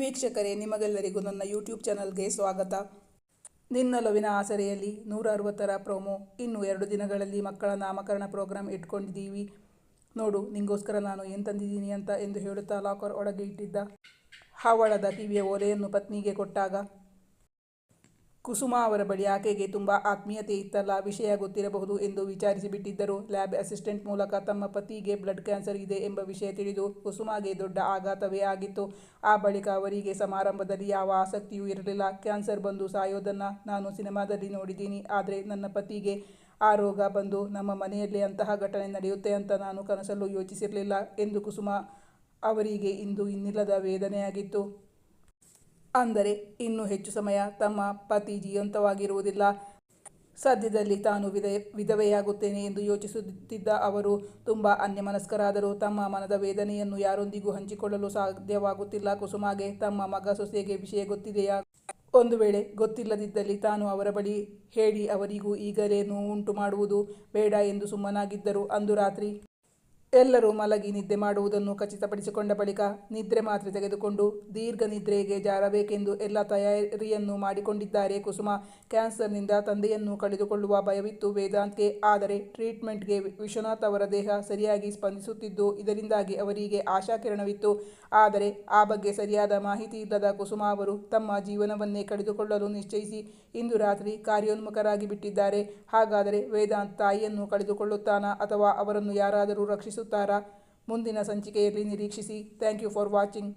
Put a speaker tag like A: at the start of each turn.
A: ವೀಕ್ಷಕರೇ, ನಿಮಗೆಲ್ಲರಿಗೂ ನನ್ನ ಯೂಟ್ಯೂಬ್ ಚಾನಲ್ಗೆ ಸ್ವಾಗತ. ನಿನ್ನೊಲವಿನ ಆಸರೆಯಲ್ಲಿ ನೂರ ಅರವತ್ತರ ಪ್ರೋಮೋ. ಇನ್ನು ಎರಡು ದಿನಗಳಲ್ಲಿ ಮಕ್ಕಳ ನಾಮಕರಣ ಪ್ರೋಗ್ರಾಂ ಇಟ್ಕೊಂಡಿದ್ದೀವಿ. ನೋಡು, ನಿಂಗೋಸ್ಕರ ನಾನು ಏನು ತಂದಿದ್ದೀನಿ ಅಂತ ಎಂದು ಹೇಳುತ್ತಾ ಲಾಕರ್ ಒಳಗೆ ಇಟ್ಟಿದ್ದ ಹವಳದ ಟಿವಿಯ ಓಲೆಯನ್ನು ಪತ್ನಿಗೆ ಕೊಟ್ಟಾಗ ಕುಸುಮ ಅವರ ಬಳಿ ಆಕೆಗೆ ತುಂಬ ಆತ್ಮೀಯತೆ ಇತ್ತಲ್ಲ, ವಿಷಯ ಗೊತ್ತಿರಬಹುದು ಎಂದು ವಿಚಾರಿಸಿಬಿಟ್ಟಿದ್ದರು ಲ್ಯಾಬ್ ಅಸಿಸ್ಟೆಂಟ್ ಮೂಲಕ ತಮ್ಮ ಪತಿಗೆ ಬ್ಲಡ್ ಕ್ಯಾನ್ಸರ್ ಇದೆ ಎಂಬ ವಿಷಯ ತಿಳಿದು ಕುಸುಮಾಗೆ ದೊಡ್ಡ ಆಘಾತವೇ ಆಗಿತ್ತು. ಆ ಬಳಿಕ ಅವರಿಗೆ ಸಮಾರಂಭದಲ್ಲಿ ಯಾವ ಆಸಕ್ತಿಯೂ ಇರಲಿಲ್ಲ. ಕ್ಯಾನ್ಸರ್ ಬಂದು ಸಾಯೋದನ್ನು ನಾನು ಸಿನಿಮಾದಲ್ಲಿ ನೋಡಿದ್ದೀನಿ. ಆದರೆ ನನ್ನ ಪತಿಗೆ ಆ ರೋಗ ಬಂದು ನಮ್ಮ ಮನೆಯಲ್ಲಿ ಅಂತಹ ಘಟನೆ ನಡೆಯುತ್ತೆ ಅಂತ ನಾನು ಕನಸಲ್ಲೂ ಯೋಚಿಸಿರಲಿಲ್ಲ ಎಂದು ಕುಸುಮ ಅವರಿಗೆ ಇಂದು ಇನ್ನಿಲ್ಲದ ವೇದನೆಯಾಗಿತ್ತು. ಅಂದರೆ ಇನ್ನು ಹೆಚ್ಚು ಸಮಯ ತಮ್ಮ ಪತಿ ಜೀವಂತವಾಗಿರುವುದಿಲ್ಲ. ಸದ್ಯದಲ್ಲಿ ತಾನು ವಿಧ, ವಿಧವೆಯಾಗುತ್ತೇನೆ ಎಂದು ಯೋಚಿಸುತ್ತಿದ್ದ ಅವರು ತುಂಬ ಅನ್ಯಮನಸ್ಕರಾದರೂ ತಮ್ಮ ಮನದ ವೇದನೆಯನ್ನು ಯಾರೊಂದಿಗೂ ಹಂಚಿಕೊಳ್ಳಲು ಸಾಧ್ಯವಾಗುತ್ತಿಲ್ಲ. ಕುಸುಮಾಗೆ ತಮ್ಮ ಮಗ ಸೊಸೆಗೆ ವಿಷಯ ಗೊತ್ತಿದೆಯಾ? ಒಂದು ವೇಳೆ ಗೊತ್ತಿಲ್ಲದಿದ್ದಲ್ಲಿ ತಾನು ಅವರ ಬಳಿ ಹೇಳಿ ಅವರಿಗೂ ಈಗಲೇ ನೋವುಂಟು ಮಾಡುವುದು ಬೇಡ ಎಂದು ಸುಮ್ಮನಾಗಿದ್ದರು. ಅಂದು ರಾತ್ರಿ ಎಲ್ಲರೂ ಮಲಗಿ ನಿದ್ದೆ ಮಾಡುವುದನ್ನು ಖಚಿತಪಡಿಸಿಕೊಂಡ ಬಳಿಕ ನಿದ್ರೆ ಮಾತ್ರೆ ತೆಗೆದುಕೊಂಡು ದೀರ್ಘ ನಿದ್ರೆಗೆ ಜಾರಬೇಕೆಂದು ಎಲ್ಲ ತಯಾರಿಯನ್ನು ಮಾಡಿಕೊಂಡಿದ್ದಾರೆ. ಕುಸುಮ ಕ್ಯಾನ್ಸರ್ನಿಂದ ತಂದೆಯನ್ನು ಕಳೆದುಕೊಳ್ಳುವ ಭಯವಿತ್ತು. ವೇದಾಂತ್ಗೆ ಆದರೆ ಟ್ರೀಟ್ಮೆಂಟ್ಗೆ ವಿಶ್ವನಾಥ್ ಅವರ ದೇಹ ಸರಿಯಾಗಿ ಸ್ಪಂದಿಸುತ್ತಿದ್ದು, ಇದರಿಂದಾಗಿ ಅವರಿಗೆ ಆಶಾಕಿರಣವಿತ್ತು. ಆದರೆ ಆ ಬಗ್ಗೆ ಸರಿಯಾದ ಮಾಹಿತಿ ಇಲ್ಲದ ಕುಸುಮ ಅವರು ತಮ್ಮ ಜೀವನವನ್ನೇ ಕಳೆದುಕೊಳ್ಳಲು ನಿಶ್ಚಯಿಸಿ ಇಂದು ರಾತ್ರಿ ಕಾರ್ಯೋನ್ಮುಖರಾಗಿ ಬಿಟ್ಟಿದ್ದಾರೆ ಹಾಗಾದರೆ ವೇದಾಂತ್ ತಾಯಿಯನ್ನು ಕಳೆದುಕೊಳ್ಳುತ್ತಾನಾ ಅಥವಾ ಅವರನ್ನು ಯಾರಾದರೂ ರಕ್ಷಿಸುತ್ತಾರಾ ಮುಂದಿನ ಸಂಚಿಕೆಯಲ್ಲಿ ನಿರೀಕ್ಷಿಸಿ. Thank you for watching.